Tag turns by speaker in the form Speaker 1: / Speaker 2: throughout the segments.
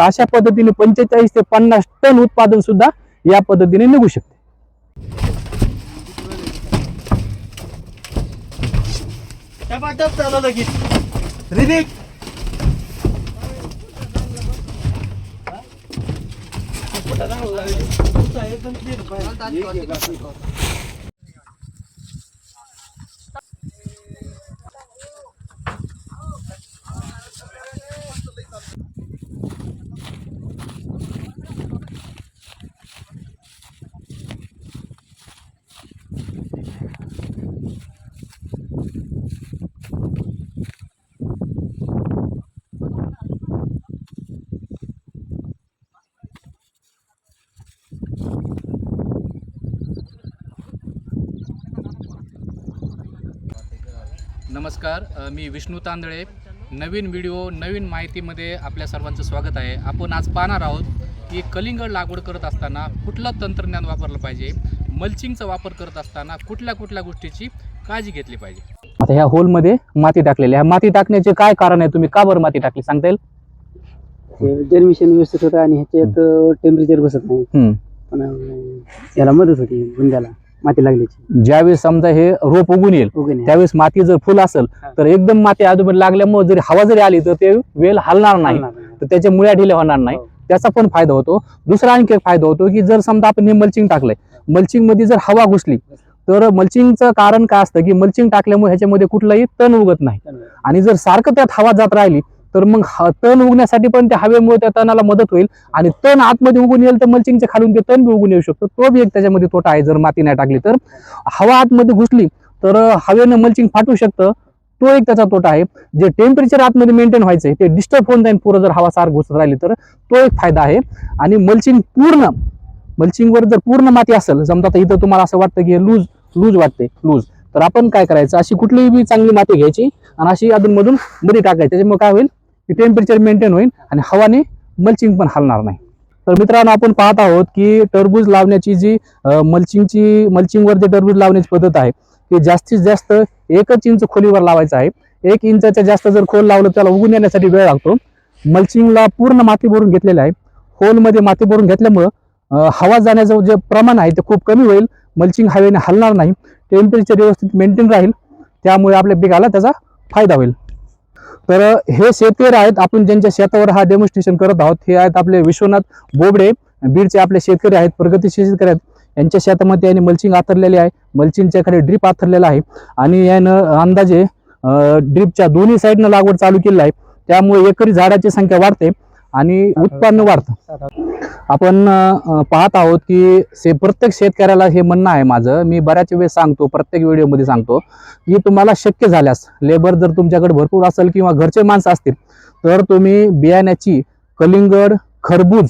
Speaker 1: अशा पद्धतीने पंचेचाळीस ते पन्नास टन उत्पादन सुद्धा या पद्धतीने निघू शकते.
Speaker 2: टपाटप
Speaker 3: नमस्कार मी विष्णू तांदळे. नवीन व्हिडिओ नवीन माहितीमध्ये आपल्या सर्वांचं स्वागत आहे. आपण आज पाहणार आहोत की कलिंगड लागवड करत असताना कुठलं तंत्रज्ञान वापरलं पाहिजे? मल्चिंगचा वापर करत असताना कुठल्या कुठल्या गोष्टीची काळजी घेतली पाहिजे?
Speaker 1: आता ह्या होलमध्ये माती टाकलेली आहे. माती टाकण्याचे काय कारण आहे? तुम्ही का बरं माती टाकली? सांगता येईल?
Speaker 4: जर्मिशन व्यवस्थित होतं आणि ह्याच्यात टेम्परेचर बसत नाही. पण याला मदत होती बुंद्याला माती लागल्याची
Speaker 1: ज्यावेळेस समजा हे रोप उगून येईल. त्यावेळेस माती जर फुल असेल. तर एकदम माती आजूबाजूला लागल्यामुळे जरी हवा जरी आली तर ते वेल हलणार नाही. तर त्याच्या मुळ्या ढिल्या होणार नाही
Speaker 4: हो.
Speaker 1: त्याचा पण फायदा होतो दुसरा आणखी एक फायदा होतो की जर समजा आपण हे मल्चिंग टाकलंय मल्चिंगमध्ये जर हवा घुसली तर मल्चिंगचं कारण काय असतं की मल्चिंग टाकल्यामुळे ह्याच्यामध्ये कुठलाही तण उगत नाही आणि जर सारखं त्यात हवा जात राहिली तर मग ह- तण उगण्यासाठी पण त्या हवेमुळे त्या तणाला मदत होईल. आणि तण आतमध्ये उगून येईल तर मल्चिंगच्या खालून ते तण बी उगून येऊ शकतो. तो बी एक त्याच्यामध्ये तोटा आहे जर माती नाही टाकली तर. हवा आतमध्ये घुसली तर हवेनं मल्चिंग फाटू शकतं. तो एक त्याचा तोटा आहे. जे टेम्परेचर आतमध्ये मेंटेन व्हायचं ते डिस्टर्ब होऊन जाईल पूर्ण जर हवा सार घुसत राहिली तर. तो एक फायदा आहे. आणि मल्चिंग पूर्ण मल्चिंगवर जर पूर्ण माती असेल समजा तर इथं तुम्हाला असं वाटतं की हे लूज लूज वाटते लूज. तर आपण काय करायचं? अशी कुठलीही बी चांगली माती घ्यायची आणि अशी अधूनमधून मध्ये टाकायची. त्याच्यामुळे काय होईल? की टेम्परेचर मेंटेन होईल आणि हवाने मल्चिंग पण हलणार नाही. तर मित्रांनो आपण पाहत आहोत की टरबूज लावण्याची जी मल्चिंगची मल्चिंगवर जे टरबूज लावण्याची पद्धत आहे ती जास्तीत जास्त एकच इंच खोलीवर लावायचं आहे. एक इंचाच्या जास्त जर खोल लावलं त्याला उगून येण्यासाठी वेळ लागतो. मल्चिंगला पूर्ण माती भरून घेतलेलं आहे. होलमध्ये माती भरून घेतल्यामुळं हवा जाण्याचं जे प्रमाण आहे ते खूप कमी होईल. मल्चिंग हवेने हलणार नाही. टेम्परेचर व्यवस्थित मेंटेन राहील. त्यामुळे आपल्या पिकाला त्याचा फायदा होईल. तर हे शेतकरी आहेत आपण ज्यांच्या शेतावर हा डेमॉन्स्ट्रेशन करत आहोत हे आहेत आपले विश्वनाथ बोबडे. बीडचे आपले शेतकरी आहेत प्रगतीशील शेतकरी आहेत. यांच्या शेतामध्ये यांनी मल्चिंग आथरलेली आहे. मल्चिंगच्या खाली ड्रीप आथरलेला आहे. आणि यानं अंदाजे ड्रीपच्या दोन्ही साईडनं लागवड चालू केली आहे. त्यामुळे एकरी झाडाची संख्या वाढते. आणि उत्पन्न वाढतं. आपण पाहत आहोत की से प्रत्येक शेतकऱ्याला हे म्हणणं आहे माझं. मी बऱ्याच वेळेस सांगतो प्रत्येक व्हिडिओमध्ये सांगतो की तुम्हाला शक्य झाल्यास लेबर जर तुमच्याकडे भरपूर असेल किंवा घरचे माणसं असतील तर तुम्ही बियाण्याची कलिंगड खरबूज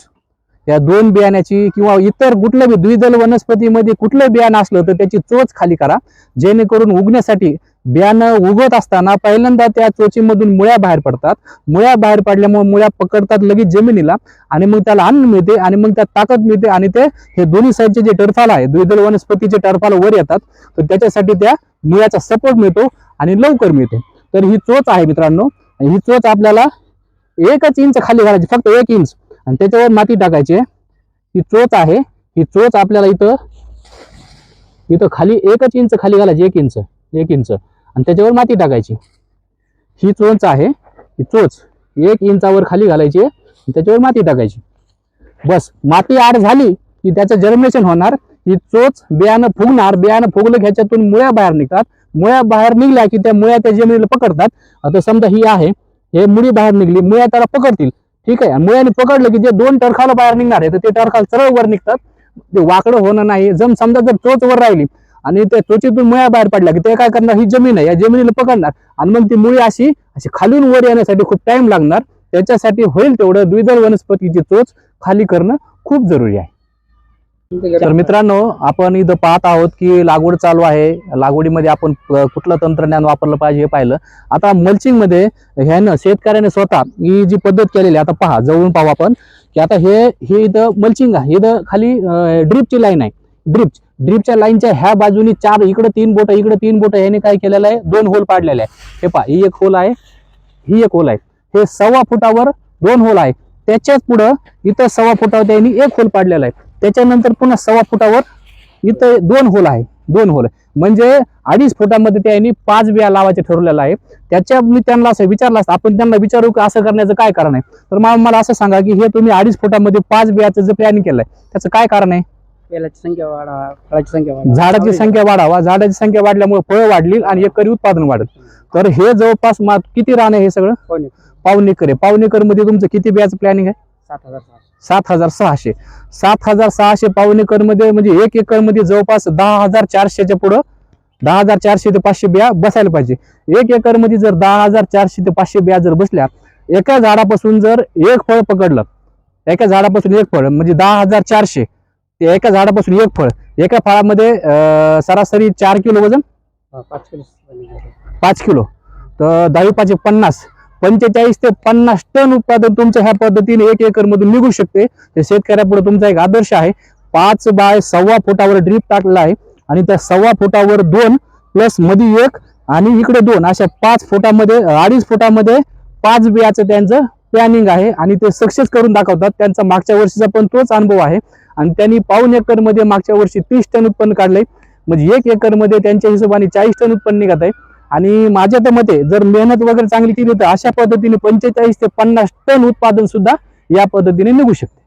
Speaker 1: या दोन बियाण्याची किंवा इतर कुठलं बी द्विदल वनस्पतीमध्ये कुठलं बियाणं असलं तर त्याची चोच खाली करा. जेणेकरून उगण्यासाठी बियाणं उगवत असताना पहिल्यांदा त्या चोचीमधून मुळ्या बाहेर पडतात. मुळ्या बाहेर पडल्यामुळे मुळ्या पकडतात लगेच जमिनीला आणि मग त्याला अन्न मिळते आणि मग त्यात ताकद मिळते आणि ते हे दोन्ही साईडचे जे टरफाल आहे द्विदल वनस्पतीचे टरफाल वर येतात. तर त्याच्यासाठी त्या मुळ्याचा सपोर्ट मिळतो आणि लवकर मिळते. तर ही चोच आहे मित्रांनो. आणि ही चोच आपल्याला एकच इंच खाली घालायची फक्त एक इंच. आणि त्याच्यावर माती टाकायची ही चोच आहे. ही चोच आपल्याला इथं इथं खाली एकच इंच खाली घालायची एक इंच एक इंच. आणि त्याच्यावर माती टाकायची. ही चोच आहे. ही चोच एक इंचावर खाली घालायची आहे त्याच्यावर माती टाकायची. बस माती आड झाली की त्याचं जर्मिनेशन होणार. ही चोच बियाणं फुगणार. बियाणं फुगलं ह्याच्यातून मुळ्या बाहेर निघतात. मुळ्या बाहेर निघल्या की त्या मुळ्या त्या जमिनीला पकडतात. आता समजा ही आहे. हे मुळी बाहेर निघली. मुळ्या त्याला पकडतील. ठीक आहे. मुळ्याने पकडलं की जे दोन टरखाला बाहेर निघणार आहे तर ते टरखाल सरळ वर निघतात. ते वाकडं होणं नाही. जम समजा जर चोच वर राहिली आणि त्या त्वचेतून मुळ्या बाहेर पडल्या की ते काय करणार? ही जमीन आहे. या जमिनीला पकडणार. आणि मग ती मुळी अशी अशी खालून वर येण्यासाठी खूप टाइम लागणार. त्याच्यासाठी होईल तेवढं द्विदल वनस्पतीची चोच खाली करणं खूप जरुरी आहे. तर मित्रांनो आपण इथं पाहत आहोत की लागवड चालू आहे. लागवडीमध्ये आपण कुठलं तंत्रज्ञान वापरलं पाहिजे हे पाहिलं. आता मल्चिंगमध्ये ह्यानं शेतकऱ्याने स्वतः ही जी पद्धत केलेली आहे आता पहा जवळून पाहू आपण की आता हे हे इथं मल्चिंग आहे. इथं खाली ड्रीपची लाईन आहे. ड्रीप ड्रीपच्या लाईनच्या ह्या बाजूनी चार इकडे तीन बोट इकडे तीन बोट याने काय केलेलं आहे? दोन होल पाडलेले आहे. हे पहा ही एक होल आहे ही एक होल आहे. हे सव्वा फुटावर दोन होल आहे. त्याच्याच पुढं इथं सव्वा फुटावर त्यांनी एक होल पाडलेला आहे. त्याच्यानंतर पुन्हा सव्वा फुटावर इथं दोन होल आहे. दोन होल म्हणजे अडीच फुटामध्ये त्यांनी पाच बिया लावायचे ठरवलेलं आहे. त्याच्या मी त्यांना असं विचारलं असतं आपण त्यांना विचारू की असं करण्याचं काय कारण आहे? तर मग मला असं सांगा की हे तुम्ही अडीच फुटामध्ये पाच बियाचं जे प्लॅनिंग आहे त्याचं काय कारण आहे?
Speaker 4: वेलाची संख्या वाढा फळाची संख्या वाढा.
Speaker 1: झाडाची संख्या वाढावा. झाडाची संख्या वाढल्यामुळे फळं वाढली आणि एकरी उत्पादन वाढेल. तर हे जवळपास मा किती रान आहे हे सगळं?
Speaker 4: पावणे
Speaker 1: पाऊण एकर आहे. पाऊण एकरमध्ये तुमचं किती बियाचं प्लॅनिंग आहे?
Speaker 4: सात हजार सहाशे.
Speaker 1: सात हजार सहाशे. सात हजार सहाशे पाऊण एकरमध्ये म्हणजे एक एकरमध्ये जवळपास दहा हजार चारशेच्या पुढं दहा हजार चारशे ते पाचशे बिया बसायला पाहिजे. एक एकरमध्ये जर दहा हजार चारशे ते पाचशे बिया जर बसल्या एका झाडापासून जर एक फळ पकडलं एका झाडापासून एक फळ म्हणजे दहा हजार चारशे ते एका झाडापासून एक फळ. एका फळामध्ये सरासरी चार किलो वजन?
Speaker 4: हा, पाच किलो.
Speaker 1: पाच किलो. तर दहावी पाचशे पन्नास. पंचेचाळीस ते पन्नास टन उत्पादन तुमच्या ह्या पद्धतीने एक एकर मधून निघू शकते. ते शेतकऱ्यापुढे तुमचा एक आदर्श आहे. पाच बाय सव्वा फुटावर ड्रीप टाकला आहे. आणि त्या सव्वा फुटावर दोन प्लसमध्ये एक आणि इकडे दोन. अशा पाच फुटामध्ये अडीच फुटामध्ये पाच बियाचं त्यांचं प्लॅनिंग आहे. आणि ते सक्सेस करून दाखवतात. त्यांचा मागच्या वर्षीचा पण तोच अनुभव आहे. आणि त्यांनी पाऊन एकरमध्ये मागच्या वर्षी तीस टन उत्पन्न काढलंय. म्हणजे एक एकरमध्ये त्यांच्या हिशोबाने चाळीस टन उत्पन्न निघत आहे. आणि माझ्या तर मते जर मेहनत वगैरे चांगली केली तर अशा पद्धतीने पंचेचाळीस ते पन्नास टन उत्पादन सुद्धा या पद्धतीने निघू शकते.